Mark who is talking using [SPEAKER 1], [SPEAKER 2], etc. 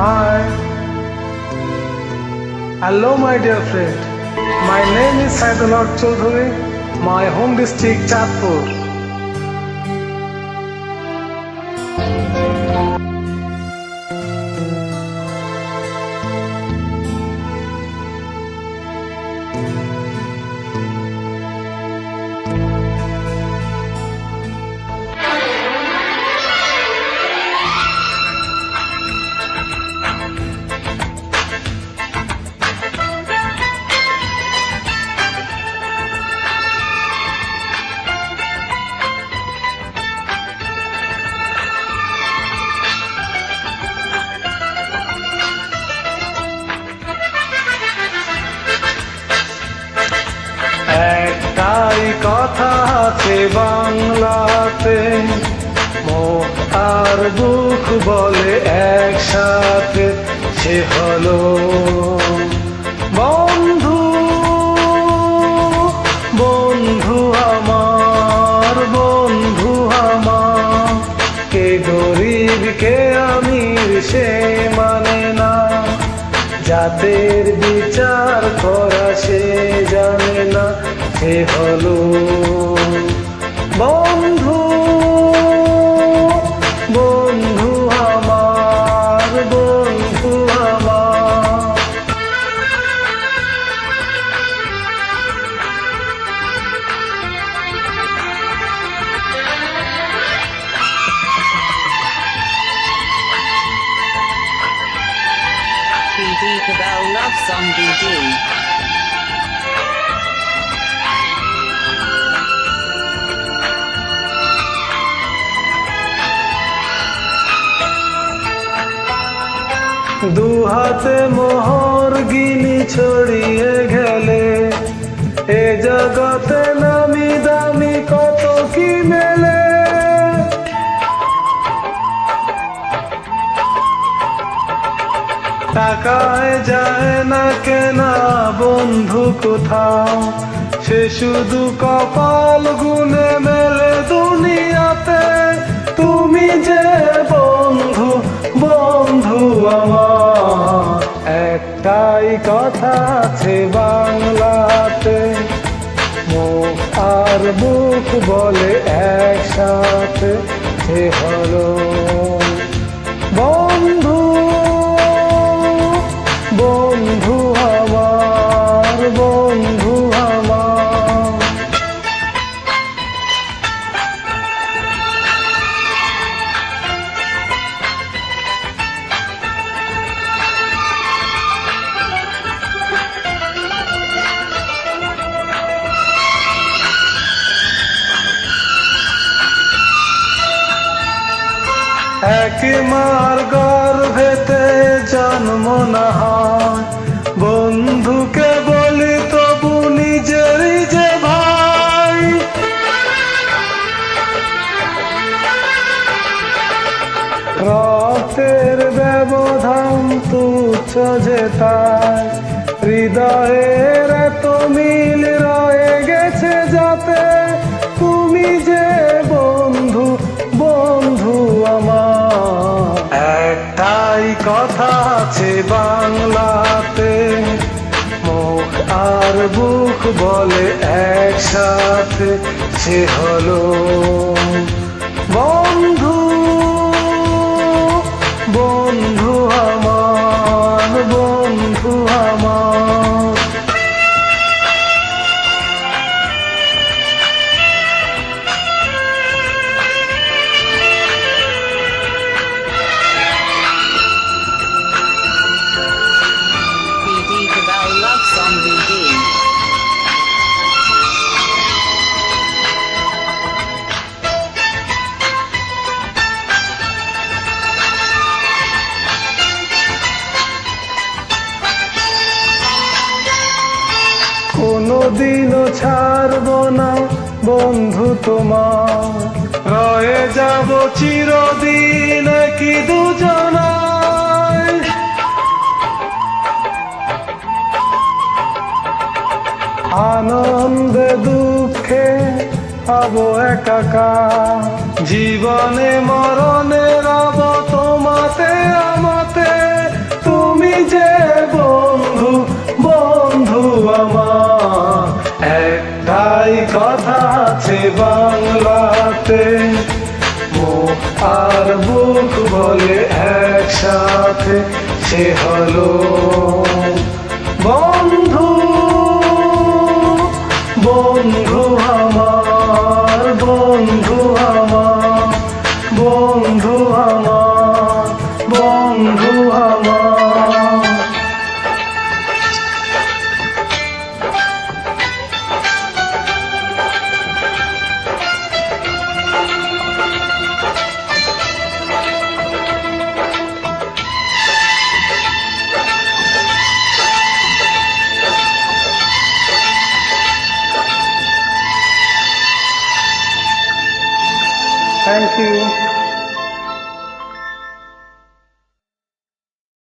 [SPEAKER 1] Hi. Hello, my dear friend. My name is Saidullah Choudhury. My home district Chatpur. আছে বাংলাতে মুখ আর বুক বলে একসাথে, সে হলো বন্ধু। বন্ধু আমার বন্ধু আমার। কে গরিব, কে আমির, সে মানে না। জাতের বিচার করা সে জানে না। সে হলো বন্ধু বন্ধু আমার বন্ধু আমার
[SPEAKER 2] BD Cabell Love Song BD.
[SPEAKER 1] দু হাতে মোহর গিনি ছড়িয়ে গেলে। এ জগতে নামি দামি কত কি মেলে। টাকায় যায় না কেনা বন্ধু কোথাও। সে শুধু কপাল গুনে মেলে দুনিয়াতে। আর বুক বলে একসাথে হলো। বন্ধু এক মার গর্ভেতে জন্ম না বন্ধুকে বলি তবু নিজেরই যে ভাই। রক্তের ব্যবধান তুচ্ছ যে তাই। হৃদয়ের এত মিল রয়ে গেছে যাতে কথা আছে বাংলাতে। মুখ আর বুক বলে একসাথে সে হলো বন্ধু। বন্ধু কোনদিন ছাড়ব না বন্ধু তোমার? রয়ে যাব চিরদিন কি দুজন আনন্দ দুঃখে পাব একাকা। জীবনে মরণে রব তোমাতে, আমাতে। তুমি যে বন্ধু বন্ধু সে হলো বন্ধু। বন্ধু আমার বন্ধু আমার বন্ধু আমার।